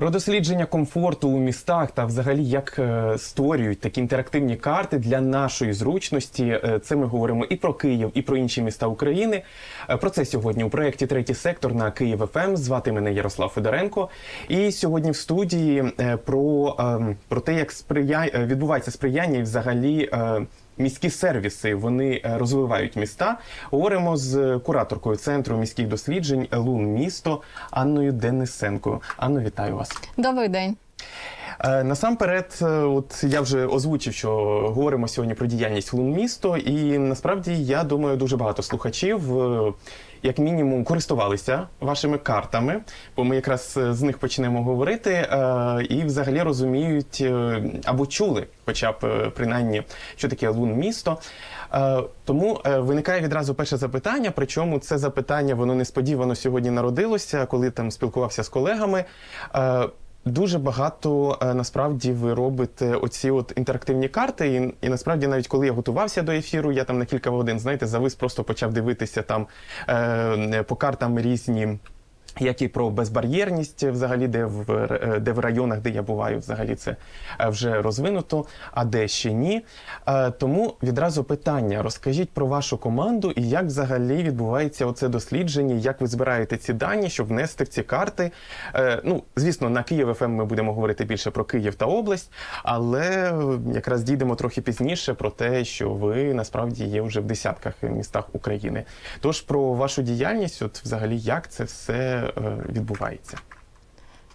Про дослідження комфорту у містах та взагалі як е, створюють такі інтерактивні карти для нашої зручності. Е, Це ми говоримо і про Київ, і про інші міста України. Е, Про це сьогодні у проєкті Третій сектор на Київ ФМ. Звати мене Ярослав Федоренко. І сьогодні в студії про, е, про те, як сприяє е, відбувається сприяння і взагалі. Міські сервіси вони е, розвивають міста. Говоримо з кураторкою центру міських досліджень Лун місто Анною Денисенко. Анно, вітаю вас. Добрий день. Е, Насамперед, е, от я вже озвучив, що говоримо сьогодні про діяльність Лун місто, і насправді я думаю, дуже багато слухачів. е, Як мінімум користувалися вашими картами, бо ми якраз з них почнемо говорити, і взагалі розуміють або чули, хоча б принаймні, що таке лун місто. Тому виникає відразу перше запитання. Причому це запитання воно несподівано сьогодні народилося, коли там спілкувався з колегами. Дуже багато е, насправді ви робите оці от інтерактивні карти, і, і насправді, навіть коли я готувався до ефіру, я там на кілька годин, знаєте, завис просто почав дивитися там е, по картам різні. Як і про безбар'єрність, взагалі, де в е, де в районах, де я буваю, взагалі це е, вже розвинуто, а де ще ні. Е, Тому відразу питання: розкажіть про вашу команду і як взагалі відбувається оце дослідження, як ви збираєте ці дані, щоб внести в ці карти. Ну, звісно, на Київ ФМ ми будемо говорити більше про Київ та область, але якраз дійдемо трохи пізніше про те, що ви насправді є вже в десятках містах України. Тож про вашу діяльність, от взагалі, як це все відбувається?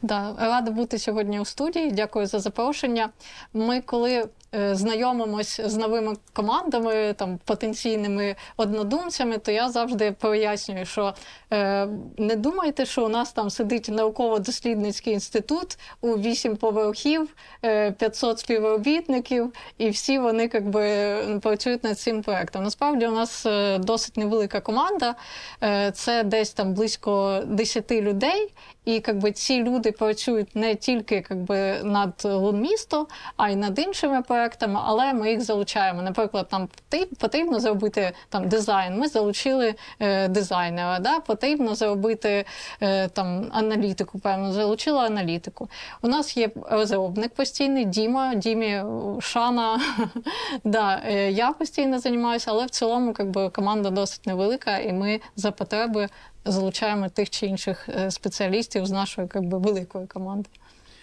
Да, рада бути сьогодні у студії. Дякую за запрошення. Ми, коли е, знайомимось з новими командами, там потенційними однодумцями, то я завжди пояснюю, що е, не думайте, що у нас там сидить науково-дослідницький інститут у вісім поверхів, е, 500 співробітників, і всі вони якби працюють над цим проектом. Насправді у нас е, досить невелика команда, е, це десь там близько 10 людей. І якби ці люди працюють не тільки якби над Лунмісто, а й над іншими проектами, але ми їх залучаємо. Наприклад, потріб- потрібно зробити там дизайн. Ми залучили е, дизайнера. Да? Потрібно зробити е, там аналітику. Певно, залучили аналітику. У нас є розробник постійний, Діма, Дімі Шана. да, е, я постійно займаюся, але в цілому якби, команда досить невелика, і ми за потреби залучаємо тих чи інших е, спеціалістів з нашої якби, великої команди.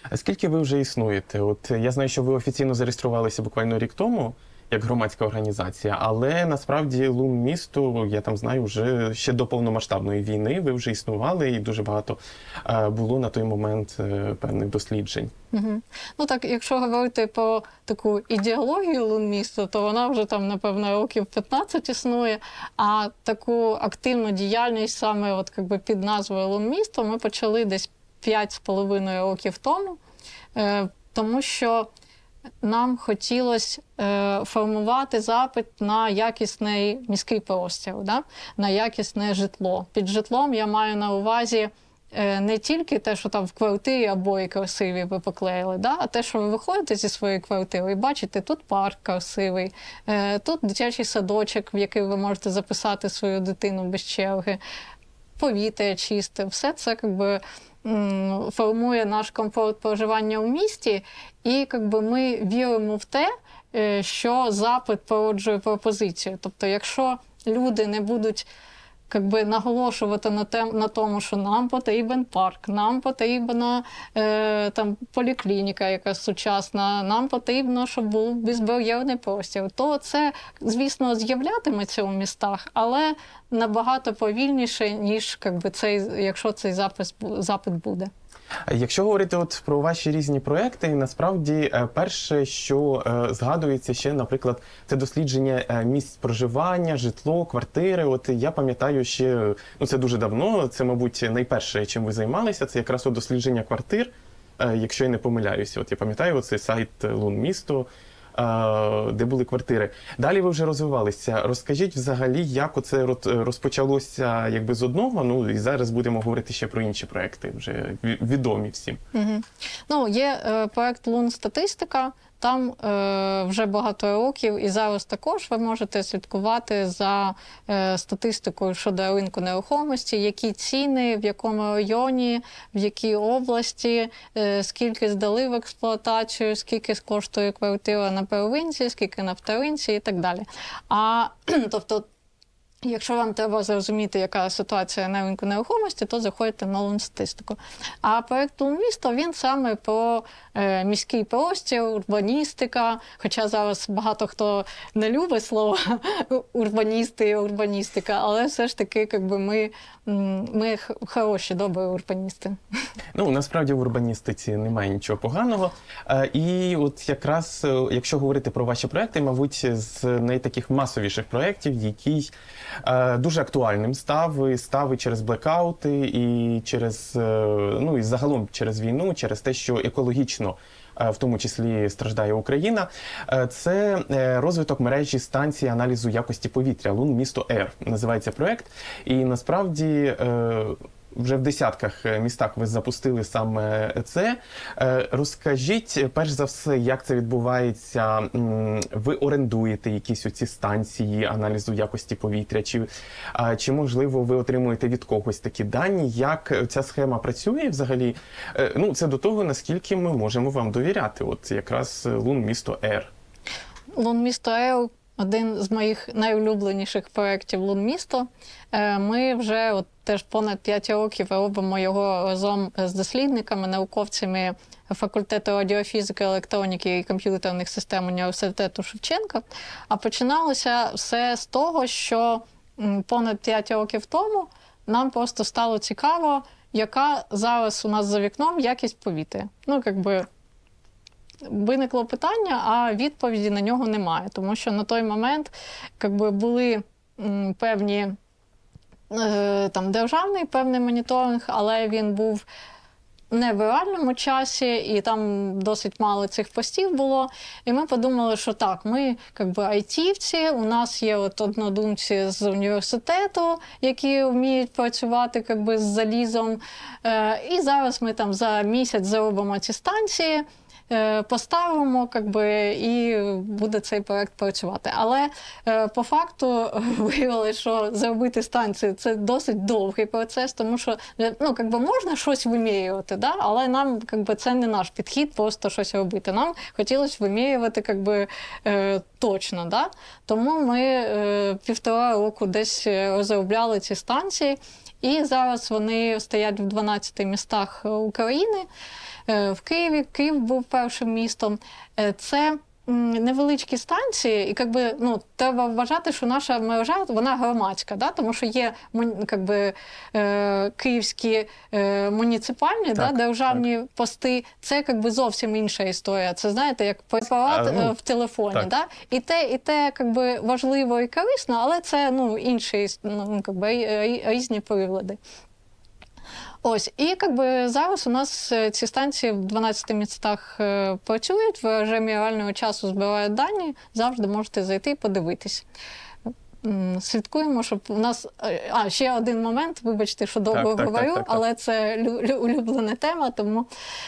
А скільки ви вже існуєте? От я знаю, що ви офіційно зареєструвалися буквально рік тому. Як громадська організація, але насправді Лун місто, я там знаю, вже ще до повномасштабної війни ви вже існували, і дуже багато е, було на той момент е, певних досліджень. Угу. Ну так, якщо говорити про таку ідеологію Лунмісту, то вона вже там, напевно, років 15 існує. А таку активну діяльність саме от, якби, під назвою Лунмісто ми почали десь 5,5 років тому, е, тому що нам хотілося е, формувати запит на якісний міський простір, да? на якісне житло. Під житлом я маю на увазі е, не тільки те, що там в квартирі обої красиві ви поклеїли, да? а те, що ви виходите зі своєї квартири і бачите, тут парк красивий, тут дитячий садочок, в який ви можете записати свою дитину без черги, повітря чисте, все це якби. Формує наш комфорт проживання у місті, і якби, ми віримо в те, е, що запит породжує пропозицію. Тобто, якщо люди не будуть якби, наголошувати на, тем, на тому, що нам потрібен парк, нам потрібна е, там, поліклініка якась сучасна, нам потрібно, щоб був безбар'єрний простір, то це, звісно, з'являтиметься у містах, але набагато повільніше, ніж якби, цей, якщо цей запис, запит буде. Якщо говорити от про ваші різні проекти, насправді е, перше, що е, згадується ще, наприклад, це дослідження е, місць проживання, житло, квартири. От я пам'ятаю ще ну це дуже давно. Це, мабуть, найперше, чим ви займалися. Це якраз от дослідження квартир. Якщо я не помиляюся, от я пам'ятаю оцей сайт Лун місто. Е, де були квартири. Далі ви вже розвивалися. Розкажіть взагалі, як оце розпочалося якби з одного. Ну і зараз будемо говорити ще про інші проекти, вже відомі всім. Угу. Ну, є е, проект Лун Статистика. Там е, вже багато років, і зараз також ви можете слідкувати за е, статистикою щодо ринку нерухомості, які ціни, в якому районі, в якій області, е, скільки здали в експлуатацію, скільки коштує квартира на первинці, скільки на вторинці і так далі. А тобто Якщо вам треба зрозуміти, яка ситуація на ринку нерухомості, то заходите на Лун статистику. А проект «Лун місто він саме про е, міський простір, урбаністика. Хоча зараз багато хто не любить слово урбаністи і урбаністика, але все ж таки, якби ми, ми хороші, добрі урбаністи. Ну насправді в урбаністиці немає нічого поганого. Е, І от якраз, е, якщо говорити про ваші проекти, мабуть, з найтаких масовіших проєктів, е, дуже актуальним став, і став і через блекаути, і через е, ну і загалом через війну, через те, що екологічно. е, В тому числі страждає Україна. Е, Це е, розвиток мережі станції аналізу якості повітря Лун місто Р називається проект. І насправді е, вже в десятках е, містах ви запустили саме це. Е, Розкажіть, е, перш за все, як це відбувається? Ви орендуєте якісь оці станції аналізу якості повітря? Чи, чи можливо ви отримуєте від когось такі дані? Як ця схема працює взагалі? Е, Ну, це до того, наскільки ми можемо вам довіряти. От якраз е, Лун місто Р. Лун місто Ел один з моїх найулюбленіших проєктів Лун місто. Е, Ми вже от теж понад 5 років робимо його разом з дослідниками, науковцями факультету радіофізики, електроніки і комп'ютерних систем університету Шевченка. А починалося все з того, що понад 5 років тому нам просто стало цікаво, яка зараз у нас за вікном якість повітря. Ну, якби виникло питання, а відповіді на нього немає. Тому що на той момент якби, були певні е, там, державний певний моніторинг, але він був не в реальному часі, і там досить мало цих постів було. І ми подумали, що так, ми якби айтівці, у нас є от однодумці з університету, які вміють працювати якби, з залізом. Е, і зараз ми там за місяць заробимо ці станції. Е, Поставимо, якби, і буде цей проект працювати. Але е, по факту виявилося, що зробити станцію це досить довгий процес, тому що е, ну, якби, можна щось вимірювати, да? але нам якби, це не наш підхід, просто щось робити. Нам хотілося вимірювати якби, точно. Да? Тому ми півтора року десь розробляли ці станції, і зараз вони стоять в 12 містах України. Е, В Києві Київ був першим містом. Е, Це невеличкі станції, і якби, ну, треба вважати, що наша мережа вона громадська, да? тому що є якби, е, київські е, муніципальні да, Так, державні пости. Це якби, зовсім інша історія. Це знаєте, як препарат А, ну, в телефоні. так. Да? І те, і те якби, важливо і корисно, але це ну, інші ну, якби, різні прилади. Ось, і якби зараз у нас е, ці станції в 12 містах е, працюють в режимі реального часу, збирають дані. Завжди можете зайти і подивитись. Слідкуємо, щоб у нас. е, А, ще один момент, вибачте, що довго Так, так, говорю, так, так, так. але це лю- лю- улюблена тема, тому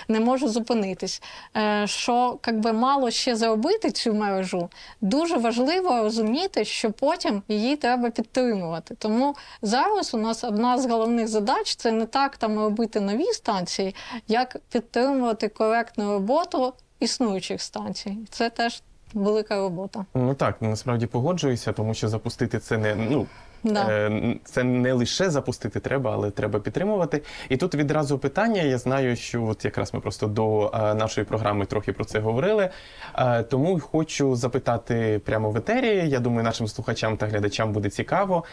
не можу зупинитись. Е, Що якби мало ще зробити цю мережу, дуже важливо розуміти, що потім її треба підтримувати. Тому зараз у нас одна з головних задач це не так там робити нові станції, як підтримувати коректну роботу існуючих станцій. Це теж велика робота. Ну так, насправді погоджуюся, тому що запустити це не ну. Да. Е, Це не лише запустити треба, але треба підтримувати. І тут відразу питання. Я знаю, що от якраз ми просто до е, нашої програми трохи про це говорили. Е, Тому хочу запитати прямо в етері. Я думаю, нашим слухачам та глядачам буде цікаво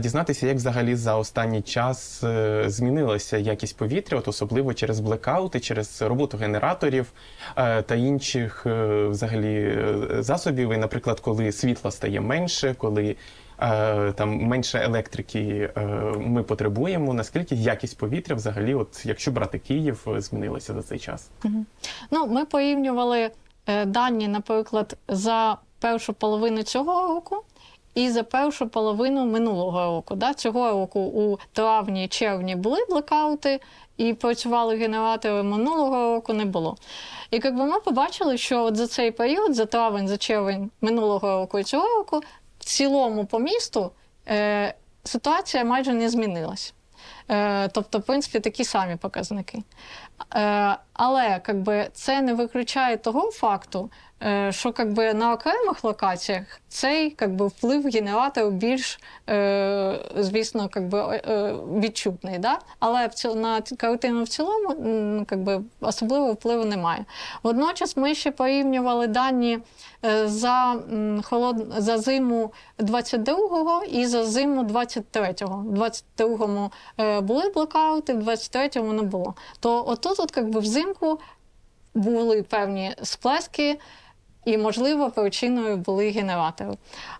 дізнатися, як взагалі за останній час змінилася якість повітря, от особливо через блекаути, через роботу генераторів та інших взагалі засобів. І, наприклад, коли світла стає менше, коли там менше електрики е, ми потребуємо. Наскільки якість повітря взагалі, от якщо брати Київ, е, змінилася за цей час? Ну, ми порівнювали е, дані, наприклад, за першу половину цього року. І за першу половину минулого року. Да? Цього року у травні, червні були блекаути і працювали генератори, минулого року не було. І якби ми побачили, що от за цей період, за травень, за червень минулого року і цього року, цілому по місту е, ситуація майже не змінилась. Е, тобто, в принципі, такі самі показники. Е, але якби, це не виключає того факту, що якби, на окремих локаціях цей якби, вплив генераторів більш, е, звісно, якби, е, відчутний. Да? Але на картину в цілому якби, особливого впливу немає. Водночас ми ще порівнювали дані е, за, холод... за зиму 22-го і за зиму 23-го. В 22-му е, були блокаути, в 23-му не було. То отут, от, якби, взимку були певні сплески, і, можливо, причиною були генератори.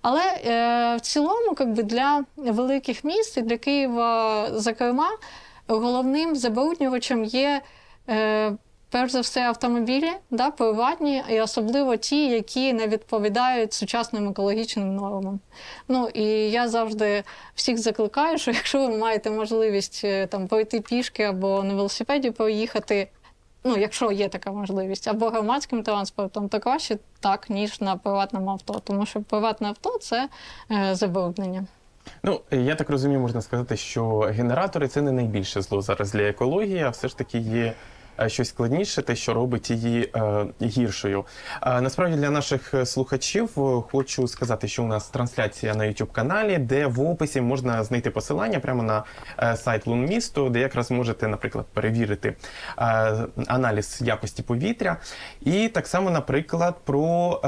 Але е, в цілому, якби, для великих міст і для Києва, зокрема, головним забруднювачем є. Е, Перш за все, автомобілі, да, приватні, і особливо ті, які не відповідають сучасним екологічним нормам. Ну і я завжди всіх закликаю, що якщо ви маєте можливість е, там пройти пішки або на велосипеді проїхати, ну якщо є така можливість, або громадським транспортом, то краще так, ніж на приватному авто, тому що приватне авто це е, забруднення. Ну, я так розумію, можна сказати, що генератори це не найбільше зло зараз для екології, а все ж таки є. Е, Щось складніше, те, що робить її е, гіршою. Е, насправді для наших слухачів хочу сказати, що у нас трансляція на youtube каналі, де в описі можна знайти посилання прямо на сайт Лунмісту, де якраз можете, наприклад, перевірити аналіз якості повітря. І так само, наприклад, про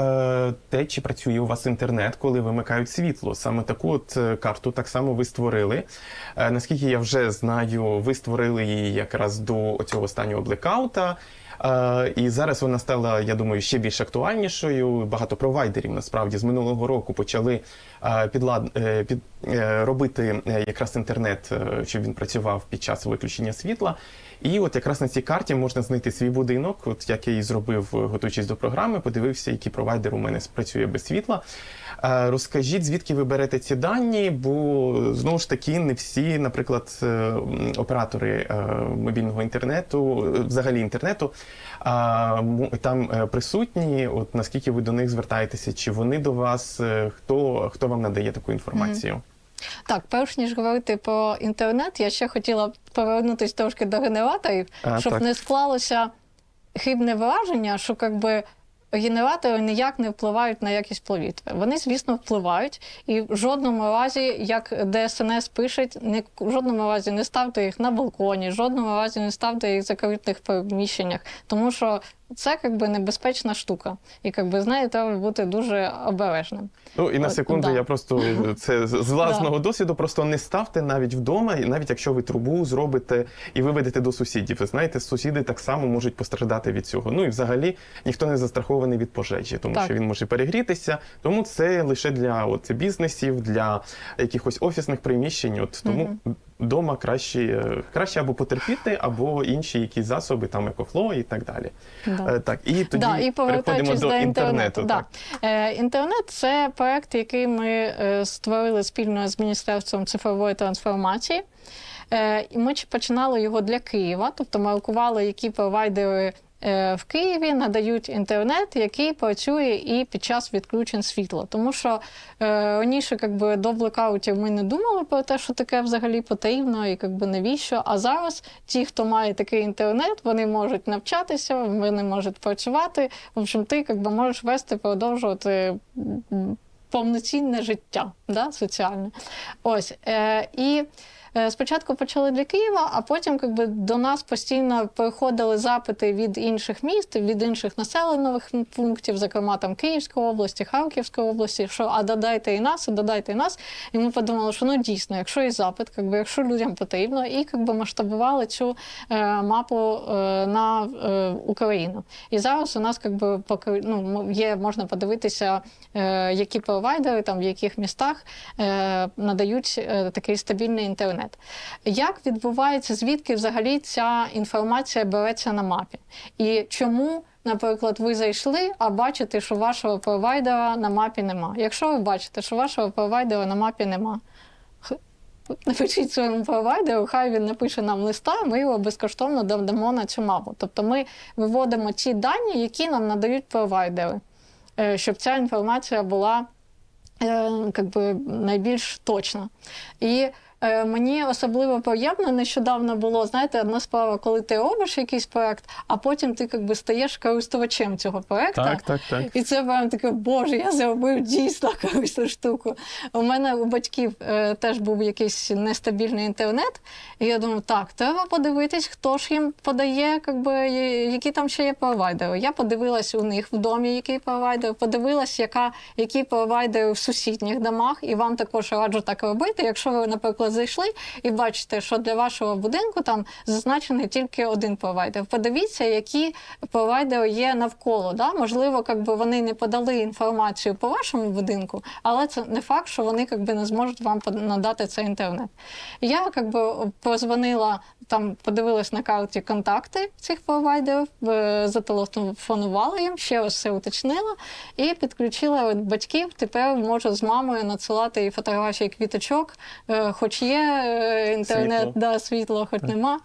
те, чи працює у вас інтернет, коли вимикають світло. Саме таку от карту так само ви створили. Наскільки я вже знаю, ви створили її якраз до цього останнього блекаута. Е, І зараз вона стала, я думаю, ще більш актуальнішою. Багато провайдерів насправді з минулого року почали е, підлад... е, під... е, робити е, якраз інтернет, е, щоб він працював під час виключення світла. І от якраз на цій карті можна знайти свій будинок, от як я і зробив, е, готуючись до програми, подивився, який провайдер у мене працює без світла. Е, Розкажіть, звідки ви берете ці дані, бо знову ж таки не всі, наприклад, е, оператори е, мобільного інтернету, е, взагалі інтернету, там е, присутні. От наскільки ви до них звертаєтеся, чи вони до вас, е, хто, хто вам надає таку інформацію? Так, перш ніж говорити про інтернет, я ще хотіла повернутися трошки до генераторів, А, щоб так. не склалося хибне враження, що якби. Генератори ніяк не впливають на якість повітря. Вони, звісно, впливають, і в жодному разі, як ДСНС пишуть, не в жодному разі не ставте їх на балконі, в жодному разі не ставте їх в закритих приміщеннях, тому що це якби небезпечна штука. І якби знаєте, треба бути дуже обережним. Ну і на От, секунду да. я просто це з власного досвіду. Просто не ставте навіть вдома, і навіть якщо ви трубу зробите і виведете до сусідів. Ви знаєте, сусіди так само можуть постраждати від цього. Ну і взагалі ніхто не застрахований від пожежі, тому Так. що він може перегрітися. Тому це лише для от, бізнесів, для якихось офісних приміщень. От тому. Дома краще, е, краще або потерпіти, або інші якісь засоби, там екофло і так далі. Да. Е, Так, і тоді да, і переходимо до, до, інтернету. Да. Так. Е, інтернет це проект, який ми створили спільно з Міністерством цифрової трансформації. І ми починали його для Києва, тобто ми рахували, які провайдери в Києві надають інтернет, який працює і під час відключень світла. Тому що е, раніше якби, до блекаутів ми не думали про те, що таке взагалі потрібно і якби, навіщо. А зараз ті, хто має такий інтернет, вони можуть навчатися, вони можуть працювати. В общем, ти якби, можеш вести, продовжувати повноцінне життя да, соціальне. Ось. Е, і Е, Спочатку почали для Києва, а потім якби, до нас постійно приходили запити від інших міст, від інших населених пунктів, зокрема там Київської області, Харківської області, що а додайте і нас, і додайте і нас. І ми подумали, що ну дійсно, якщо є запит, якби, якщо людям потрібно, і якби, масштабували цю е, мапу е, на е, Україну. І зараз у нас якби, поки, ну, є, можна подивитися, е, які провайдери там в яких містах е, надають е, такий стабільний інтернет. Як відбувається, звідки взагалі ця інформація береться на мапі? І чому наприклад, ви зайшли, а бачите, що вашого провайдера на мапі нема. Якщо ви бачите, що вашого провайдера на мапі нема, напишіть своєму провайдеру, хай він напише нам листа, ми його безкоштовно додамо на цю мапу. Тобто ми виводимо ті дані, які нам надають провайдери, е, щоб ця інформація була е, как би, найбільш точна. І мені особливо приємно нещодавно було, знаєте, одна справа, коли ти робиш якийсь проект, а потім ти как би, стаєш користувачем цього проекту. Так, так, так. І це прям таке, боже, я зробив дійсно корисну штуку. У мене у батьків е, теж був якийсь нестабільний інтернет, і я думаю, так, треба подивитись, хто ж їм подає, как би, є- які там ще є провайдери. Я подивилась у них в домі, який провайдер, подивилась, яка, які провайдери в сусідніх домах, і вам також раджу так робити. Якщо ви, наприклад, зайшли і бачите, що для вашого будинку там зазначений тільки один провайдер. Подивіться, які провайдери є навколо. Да? Можливо, как би вони не подали інформацію по вашому будинку, але це не факт, що вони как би, не зможуть вам надати цей інтернет. Я как би, позвонила, там подивилась на карті контакти цих провайдерів, е, зателефонувала їм, ще раз все уточнила і підключила батьків. Тепер можу з мамою надсилати і фотографії квіточок, е, хоч є е, інтернет, Світло. да, світло, хоч нема.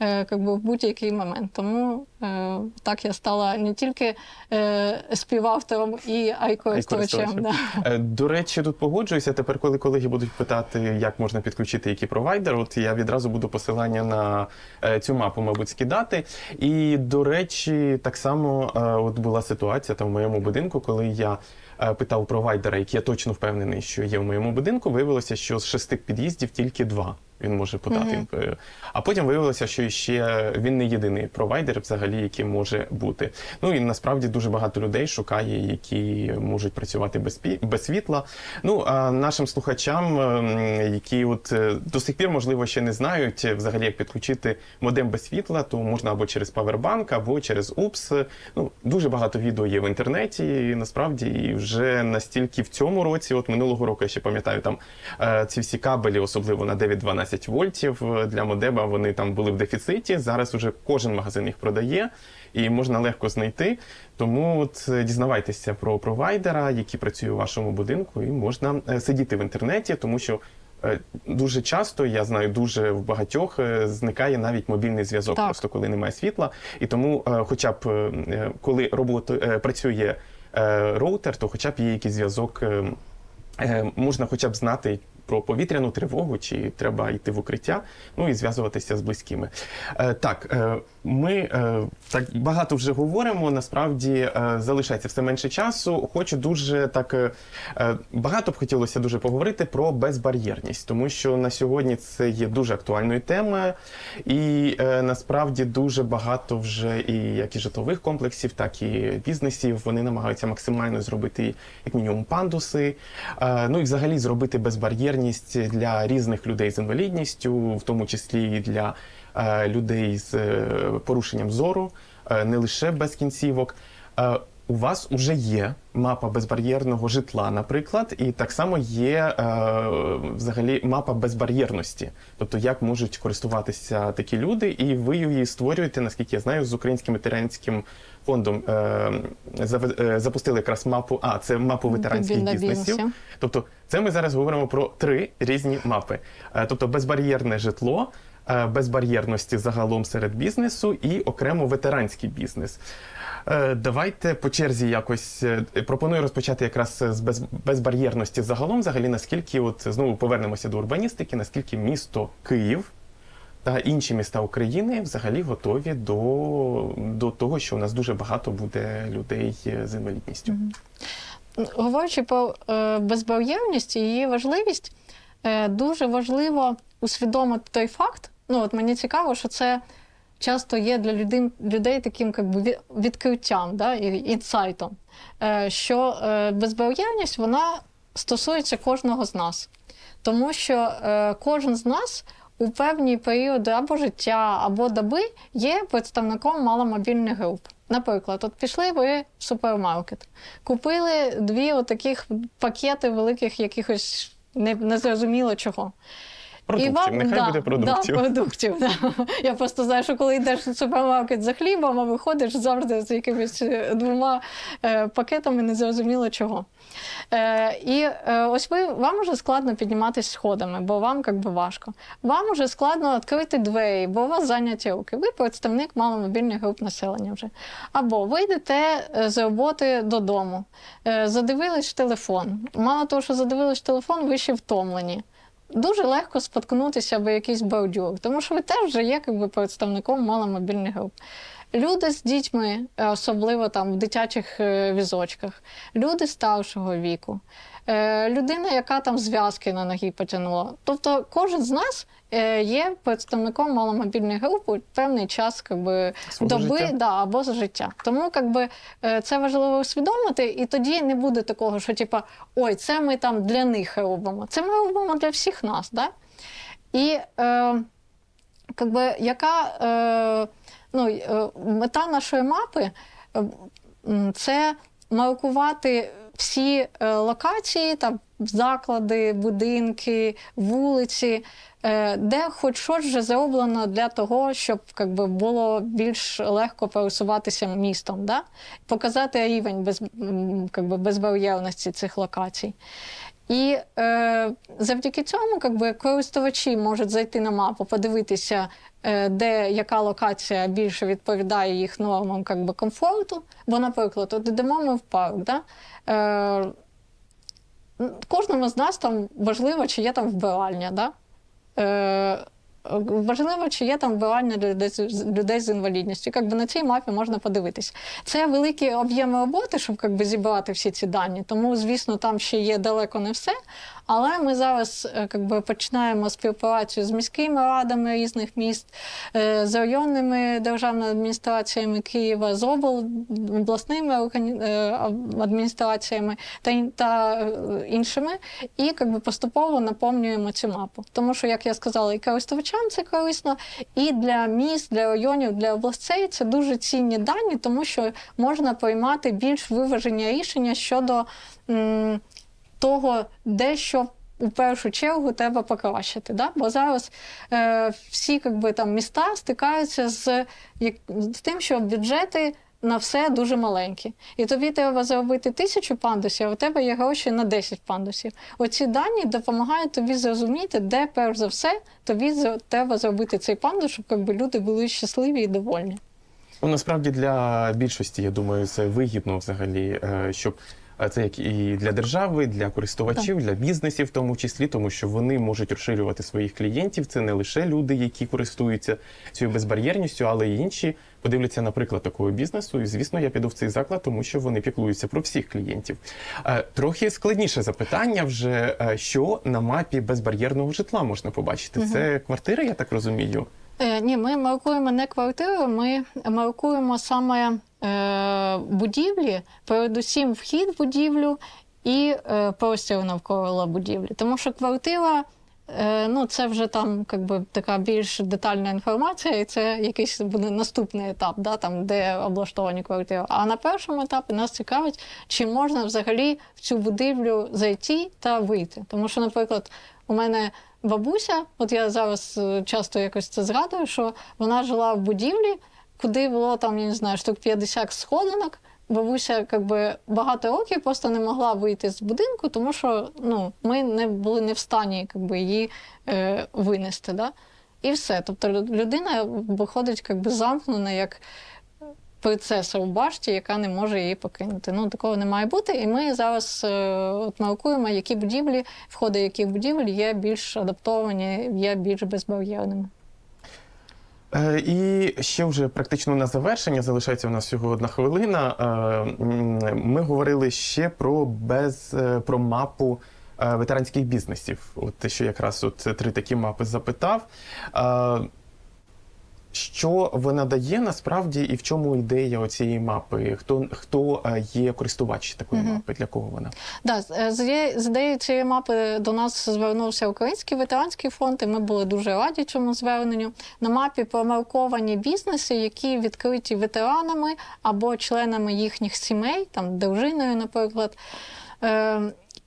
е, Как би в будь-який момент. Тому е, так я стала не тільки е, співавтором, і а й користувачем. користувачем. Да. Е, До речі, тут погоджуюся. Тепер, коли колеги будуть питати, як можна підключити який провайдер, от я відразу буду посилання на е, цю мапу, мабуть, скидати. І до речі, так само е, от була ситуація там в моєму будинку, коли я. Е, Питав провайдера, який я точно впевнений, що є в моєму будинку. Виявилося, що з шести під'їздів тільки два він може подати. Е, А потім виявилося, що ще він не єдиний провайдер, взагалі, який може бути. Ну і насправді дуже багато людей шукає, які можуть працювати без пі- без світла. Ну а нашим слухачам, ем, які от е, до сих пір можливо ще не знають е, взагалі, як підключити модем без світла, то можна або через павербанк, або через УПС. Ну дуже багато відео є в інтернеті. І насправді і вже настільки в цьому році, от минулого року я ще пам'ятаю, там е, ці всі кабелі, особливо на 9-12 вольтів е, для модема, вони там були в дефіциті. Зараз уже кожен магазин їх продає. І можна легко знайти. Тому от е, дізнавайтеся про провайдера, який працює у вашому будинку, і можна е, сидіти в інтернеті, тому що дуже часто, я знаю, дуже в багатьох зникає навіть мобільний зв'язок, Так. просто коли немає світла. І тому, хоча б коли робота працює роутер, то хоча б є якийсь зв'язок, е, е, можна хоча б знати. Про повітряну тривогу, чи треба йти в укриття, ну і зв'язуватися з близькими. Е, так, е, ми е, так багато вже говоримо. Насправді е, залишається все менше часу. Хочу дуже так е, багато б хотілося дуже поговорити про безбар'єрність, тому що на сьогодні це є дуже актуальною темою, і насправді дуже багато вже і як і житлових комплексів, так і бізнесів. Вони намагаються максимально зробити як мінімум пандуси. Ну і взагалі зробити безбар'єрність для різних людей з інвалідністю, в тому числі і для людей з е, порушенням зору, е, не лише без кінцівок. Е, У вас вже є мапа безбар'єрного житла, наприклад, і так само є е, взагалі мапа безбар'єрності, тобто як можуть користуватися такі люди, і ви її створюєте, наскільки я знаю, з українським ветеранським фондом е, е, запустили якраз мапу. А це мапу ветеранських бізнесів. Тобто, це ми зараз говоримо про три різні мапи: Е, тобто безбар'єрне житло, е, безбар'єрності загалом серед бізнесу і окремо ветеранський бізнес. Е, Давайте по черзі якось е, пропоную розпочати якраз з без, безбар'єрності загалом. Взагалі, наскільки от знову повернемося до урбаністики, наскільки місто Київ та інші міста України взагалі готові до, до того, що у нас дуже багато буде людей е, з інвалідністю. Говорячи про е, безбар'єрність і її важливість, е, дуже важливо усвідомити той факт. Ну, от мені цікаво, що це часто є для людей, людей таким как би, відкриттям, да, інсайтом, е, що е, безбар'єрність вона стосується кожного з нас. Тому що е, кожен з нас у певні періоди або життя, або доби є представником маломобільних груп. Наприклад, от пішли ви в супермаркет, купили дві отаких пакети великих якихось не- незрозуміло чого. Продуктів, нехай буде продуктів. Да, продуктів да. Я просто знаю, що коли йдеш в супермаркет за хлібом, а виходиш завжди з якимись е, двома е, пакетами, незрозуміло чого. Е, і е, ось ви, вам уже складно підніматися сходами, бо вам як би важко. Вам уже складно відкрити двері, бо у вас зайняті руки. Ви представник маломобільних груп населення вже. Або ви йдете е, з роботи додому, е, задивились в телефон. Мало того, що задивились в телефон, ви ще втомлені. Дуже легко споткнутися об якийсь бордюр, тому що ви теж вже є якби, представником маломобільних груп. Люди з дітьми, е, особливо там в дитячих е, візочках, люди старшого віку, е, людина, яка там зв'язки на ногі потягнула. Тобто кожен з нас є представником маломобільної групи певний час якби, доби життя. да, або з життя. Тому якби, е, це важливо усвідомити, і тоді не буде такого, що типа, ой, це ми там для них робимо. Це ми робимо для всіх нас. Да? І е, якби, яка е, ну, е, мета нашої мапи е, це маркувати всі е, локації, там, заклади, будинки, вулиці, е, де хоч щось вже зроблено для того, щоб якби, було більш легко пересуватися містом. Да? Показати рівень без, якби, безбар'єрності цих локацій. І е, завдяки цьому якби, користувачі можуть зайти на мапу, подивитися, е, де яка локація більше відповідає їх нормам якби, комфорту. Бо, наприклад, от йдемо ми в парк. Да? Е, кожному з нас там важливо, чи є там вбиральня. Да? Е, Важливо, чи є там з- людей з інвалідністю. Якби на цій мапі можна подивитися. Це великі об'єми роботи, щоб якби, зібрати всі ці дані. Тому, звісно, там ще є далеко не все. Але ми зараз е, якби, починаємо співпрацю з міськими радами різних міст, е, з районними державними адміністраціями Києва, з обласними е, адміністраціями та, іншими, і якби, поступово наповнюємо цю мапу. Тому що, як я сказала, і користувачам це корисно, і для міст, для районів, для областей це дуже цінні дані, тому що можна приймати більш виважені рішення щодо. Того, де що у першу чергу треба покращити. Да? Бо зараз е, всі якби, там, міста стикаються з, як, з тим, що бюджети на все дуже маленькі. І тобі треба зробити тисячу пандусів, а у тебе є гроші на 10 пандусів. Оці дані допомагають тобі зрозуміти, де перш за все тобі треба зробити цей пандус, щоб якби, люди були щасливі і довольні. Ну, насправді для більшості, я думаю, це вигідно взагалі, е, щоб це як і для держави, для користувачів, для бізнесів, в тому числі, тому що вони можуть розширювати своїх клієнтів. Це не лише люди, які користуються цією безбар'єрністю, але й інші подивляться, наприклад, такого бізнесу. І звісно, я піду в цей заклад, тому що вони піклуються про всіх клієнтів. Е, Трохи складніше запитання вже е, що на мапі безбар'єрного житла можна побачити. Це квартири, я так розумію. Е, ні, ми маркуємо не квартиру, ми маркуємо саме е, будівлі, передусім вхід в будівлю і е, простір навколо будівлі. Тому що квартира. е, Ну, це вже там как би, така більш детальна інформація, і це якийсь буде наступний етап, да, там, де облаштовані квартири. А на першому етапі нас цікавить, чи можна взагалі в цю будівлю зайти та вийти. Тому що, наприклад, у мене бабуся, от я зараз е, часто якось це згадую, що вона жила в будівлі, куди було там, я не знаю, штук 50 сходинок. Бабуся якби багато років просто не могла вийти з будинку, тому що ну, ми не були не в стані якби, її е, винести. Да? І все. Тобто людина виходить якби, замкнена як принцеса у башті, яка не може її покинути. Ну, такого не має бути. І ми зараз е, от маркуємо, які будівлі, входи яких будівель є більш адаптовані, є більш безбар'єрними. Е, І ще вже практично на завершення залишається у нас всього одна хвилина. Е, Ми говорили ще про без про мапу ветеранських бізнесів. От що якраз от три такі мапи запитав. Що вона дає насправді і в чому ідея цієї мапи? Хто хто е, є користувач такої Мгм. мапи? Для кого вона? Да, з- е, ідеєю цієї мапи до нас звернувся Український ветеранський фонд, і ми були дуже раді цьому зверненню. На мапі промарковані бізнеси, які відкриті ветеранами або членами їхніх сімей, там дружиною, наприклад. Е,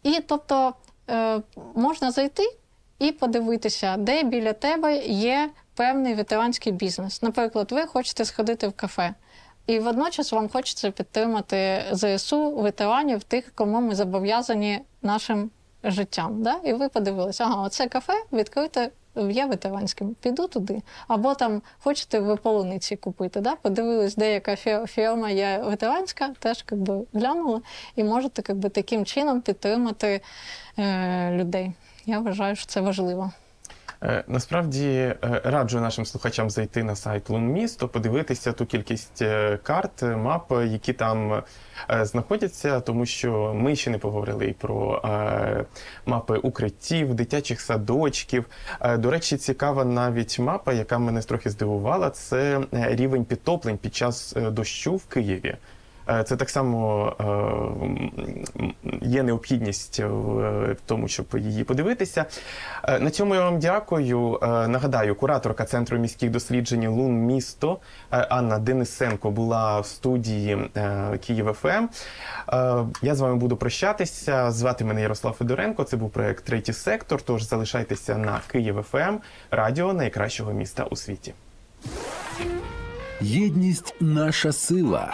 і тобто е, можна зайти і подивитися, де біля тебе є певний ветеранський бізнес. Наприклад, ви хочете сходити в кафе. І водночас вам хочеться підтримати ЗСУ, ветеранів, тих, кому ми зобов'язані нашим життям. Да? І ви подивилися, ага, оце кафе відкрите є ветеранським, піду туди. Або там хочете ви полуниці купити. Да? Подивились, де яка фірма є ветеранська, теж как би, глянули, і можете как би, таким чином підтримати е, людей. Я вважаю, що це важливо. Е, Насправді е, раджу нашим слухачам зайти на сайт Лунмісто, подивитися ту кількість е, карт, мап, які там знаходяться, тому що ми ще не поговорили і про мапи укриттів, дитячих садочків. До речі, цікава навіть мапа, яка мене трохи здивувала, це рівень підтоплень під час дощу в Києві. Е, Це так само е, є необхідність в е, тому, щоб її подивитися. На цьому я вам дякую. Нагадаю, кураторка Центру міських досліджень Лун місто Анна Денисенко була в студії Київ ФМ. Я з вами буду прощатися. Звати мене Ярослав Федоренко. Це був проект Третій сектор. Тож залишайтеся на Київ ФМ, радіо найкращого міста у світі. Єдність наша сила,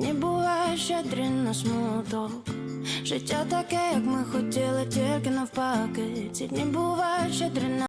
Дні буває щедрі на смуток. Життя таке, як ми хотіли, тільки навпаки. Ці дні бувають щедрі на